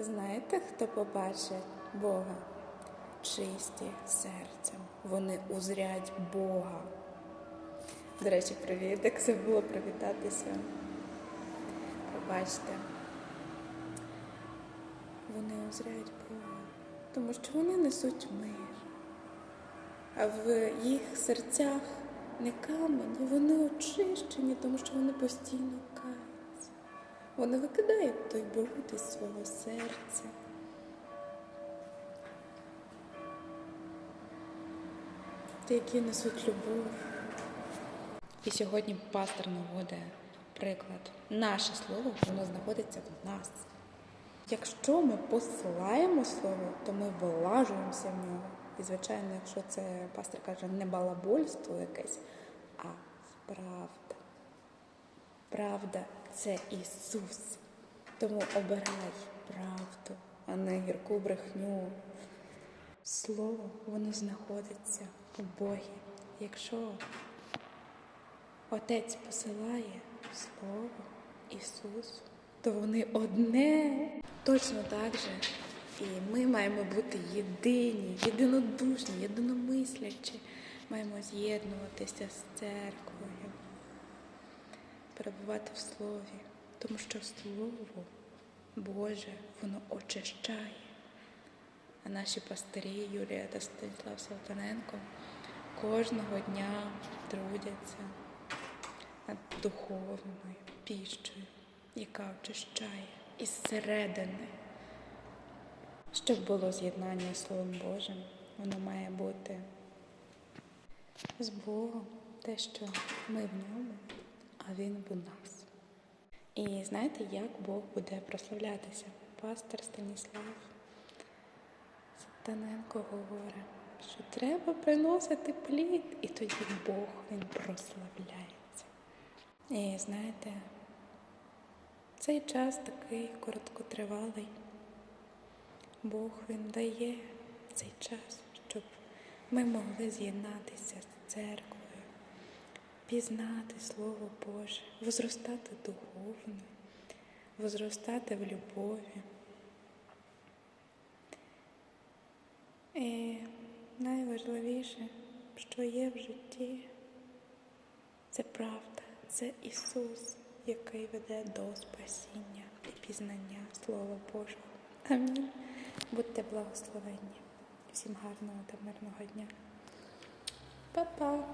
Знаєте, хто побачить Бога? Чисті серцем. Вони узрять Бога. До речі, привіт, як забула привітатися. Побачте. Вони узряють Бога, тому що вони несуть мир. А в їх серцях не камені, вони очищені, тому що вони постійно каються. Вони викидають той бруд із свого серця. Ті, які несуть любов. І сьогодні пастор наводить приклад. Наше слово воно знаходиться в нас. Якщо ми посилаємо слово, то ми вилажуємося в нього. І, звичайно, якщо це пастор каже не балабольство якесь, а правда. Правда це Ісус. Тому обирай правду, а не гірку брехню. Слово воно знаходиться у Богі. Якщо Отець посилає Слово Ісус, то вони одне. Точно так же. І ми маємо бути єдині, єдинодушні, єдиномислячі. Маємо з'єднуватися з церквою, перебувати в Слові, тому що Слово Боже, воно очищає. А наші пастирі Юлія та Станіслав Салтаненко кожного дня трудяться над духовною піщею, яка очищає із середини. Щоб було з'єднання з Словом Божим, воно має бути з Богом, те, що ми в ньому, Він в нас. І знаєте, як Бог буде прославлятися? Пастор Станіслав Сатаненко говорить, що треба приносити плід, і тоді Бог він прославляється. І знаєте, цей час такий короткотривалий. Бог він дає цей час, щоб ми могли з'єднатися з церквою, пізнати Слово Боже, возростати духовно, возростати в любові. І найважливіше, що є в житті, це правда, це Ісус, який веде до спасіння і пізнання Слова Божого. Амінь. Будьте благословенні. Всім гарного та мирного дня. Па-па!